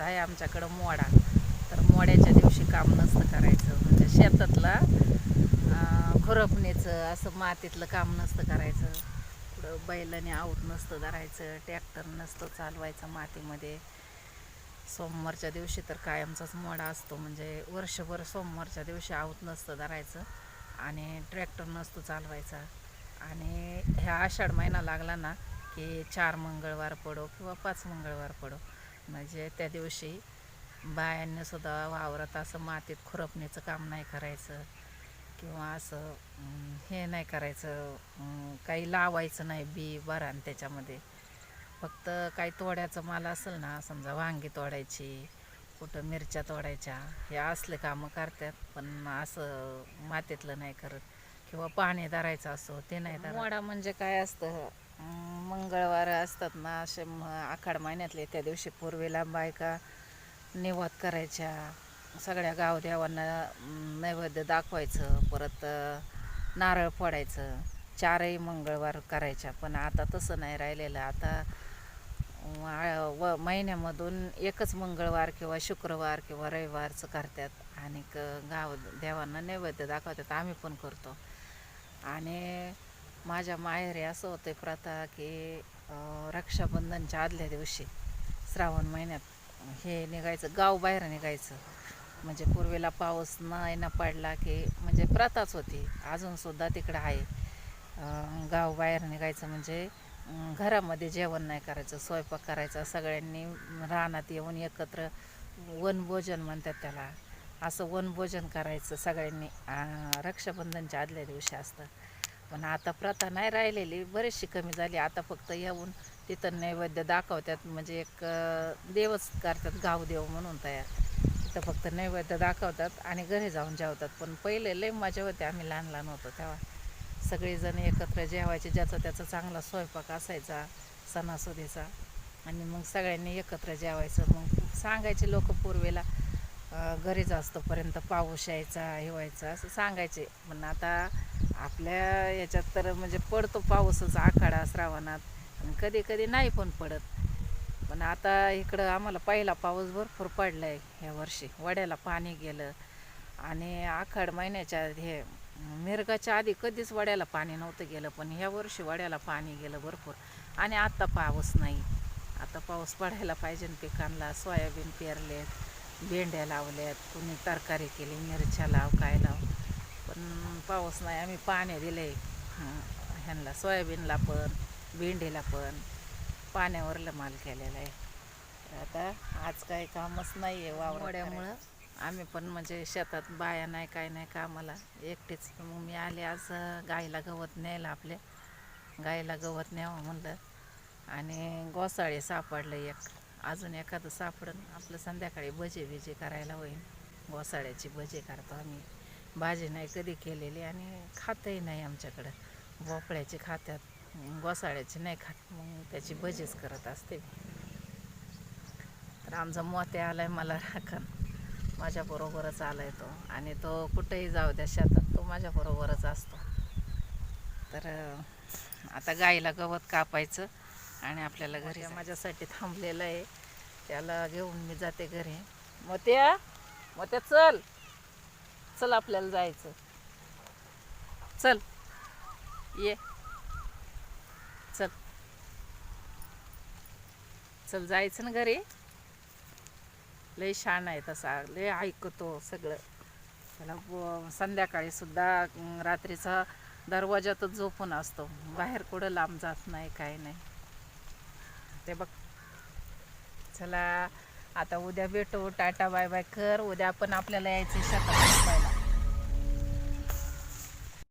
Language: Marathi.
आहे आमच्याकडं मोडा. तर मोड्याच्या दिवशी काम नसतं करायचं. म्हणजे शेतातला खुरपण्याचं खुरपणीचं असं मातीतलं काम नसतं करायचं. पुढं बैलाने आऊत नसतं धरायचं ट्रॅक्टर नसतं चालवायचं मातीमध्ये. सोमवारच्या दिवशी तर कायमचाच मोडा असतो. म्हणजे वर्षभर सोमवारच्या दिवशी आऊत नसतं धरायचं आणि ट्रॅक्टर नसतो चालवायचा. आणि ह्या आषाढ महिना लागला ना की चार मंगळवार पडो किंवा पाच मंगळवार पडो. म्हणजे त्या दिवशी बायांनी सुद्धा वावरात असं मातीत खुरपणीचं काम नाही करायचं किंवा असं हे नाही करायचं काही लावायचं नाही बी बरान त्याच्यामध्ये. फक्त काही तोड्याचं माल असेल ना समजा वांगी तोडायची कुठं मिरच्या तोडायच्या हे असले कामं करतात पण असं मातीतलं नाही करत. किंवा पाणी धरायचं असो ते नाही धरत. मोडा म्हणजे काय असतं? मंगळवार असतात ना असे म- आखाड महिन्यातले त्या दिवशी पूर्वीला बायका निवाद करायच्या. सगळ्या गावदेवांना नैवेद्य दाखवायचं परत नारळ फोडायचं. चारही मंगळवार करायच्या पण आता तसं नाही राहिलेलं. आता व महिन्यामधून एकच मंगळवार किंवा शुक्रवार किंवा रविवारचं करतात आणि क- गाव देवांना नैवेद्य दाखवतात. आम्ही पण करतो. आणि माझ्या माहेरी असं होतं प्रथा की रक्षाबंधनच्या आदल्या दिवशी श्रावण महिन्यात हे निघायचं गाव बाहेर निघायचं. म्हणजे पूर्वीला पाऊस नाही ना पडला की म्हणजे प्रथाच होती. अजूनसुद्धा तिकडं आहे. गाव बाहेर निघायचं म्हणजे घरामध्ये जेवण नाही करायचं स्वयंपाक करायचा. सगळ्यांनी रानात येऊन एकत्र वनभोजन म्हणतात त्याला. असं वनभोजन करायचं सगळ्यांनी. रक्षाबंधनच्या आदल्या दिवशी असतं. पण आता प्रथा नाही राहिलेली बरीचशी कमी झाली. आता फक्त येऊन तिथं नैवेद्य दाखवतात. म्हणजे एक देवच करतात गावदेव म्हणून तयार. तिथं फक्त नैवेद्य दाखवतात आणि घरी जाऊन जेवतात. पण पहिले लय मजा होते. आम्ही लहान लहान होतो तेव्हा. सगळेजण एकत्र जेवायचे. ज्याचा त्याचा चांगला स्वयंपाक असायचा सणासुदीचा. आणि मग सगळ्यांनी एकत्र जेवायचं. मग सांगायचे लोक पूर्वेला घरीच घरी पाऊस यायचा हे व्हायचा असं सांगायचे. पण आता आपल्या याच्यात तर म्हणजे पडतो पाऊसच आखाडा श्रावणात. आणि कधी कधी नाही पण पडत. पण आता इकडं आम्हाला पहिला पाऊस भरपूर पडला आहे ह्या वर्षी. वड्याला पाणी गेलं. आणि आखाड महिन्याच्या हे मिरगाच्या आधी कधीच वड्याला पाणी नव्हतं गेलं पण ह्या वर्षी वड्याला पाणी गेलं भरपूर. आणि आत्ता पाऊस नाही. आता पाऊस पडायला पाहिजे पिकांना. सोयाबीन पेरलेत भेंड्या लावल्यात. कुणी तरकारी केली मिरच्या लाव काय लाव. पण पाऊस नाही. आम्ही पाणी दिले ह्यांना सोयाबीनला पण भेंडीला पण पाण्यावरलं माल केलेला आहे. आता आज काही कामच नाही आहे वावड्यामुळं आम्ही पण म्हणजे शेतात बाया नाही काय नाही कामाला एकटीच. मग मी आले आज अं, गाईला गवत न्यायला आपल्या. गाईला गवत न्यावं म्हणलं. आणि गोसाळे सापडलं एक. अजून एखादं सापडून. आपलं संध्याकाळी भजे बिजे करायला होईल गोसाळ्याची भजे करतो आम्ही. भाजी नाही कधी केलेली आणि खातही नाही आमच्याकडं. भोपळ्याची खात्यात गोसाळ्याची नाही खात. मग त्याची भजीच करत असते तर आमचा मोते आलाय मला राखण. माझ्याबरोबरच आलाय तो. आणि तो कुठेही जाऊ द्या शेतात तो माझ्याबरोबरच असतो. तर आता गाईला गवत कापायचं आणि आपल्याला घरी माझ्यासाठी थांबलेलं आहे. त्याला घेऊन मी जाते घरी. मोत्या मोत्या चल. चल आपल्याला जायचं. चल. ये. चल. चल जायचं ना घरी. लय छान आहे तसा. लय ऐकतो सगळं. त्याला संध्याकाळी सुद्धा रात्रीचा दरवाजातच झोपून असतो. बाहेर कुठं लांब जात नाही काय नाही. ते बघ. चला. आता उद्या भेटू टाटा बाय बाय कर. उद्या आपण आपल्याला यायचं शेतात पाहायला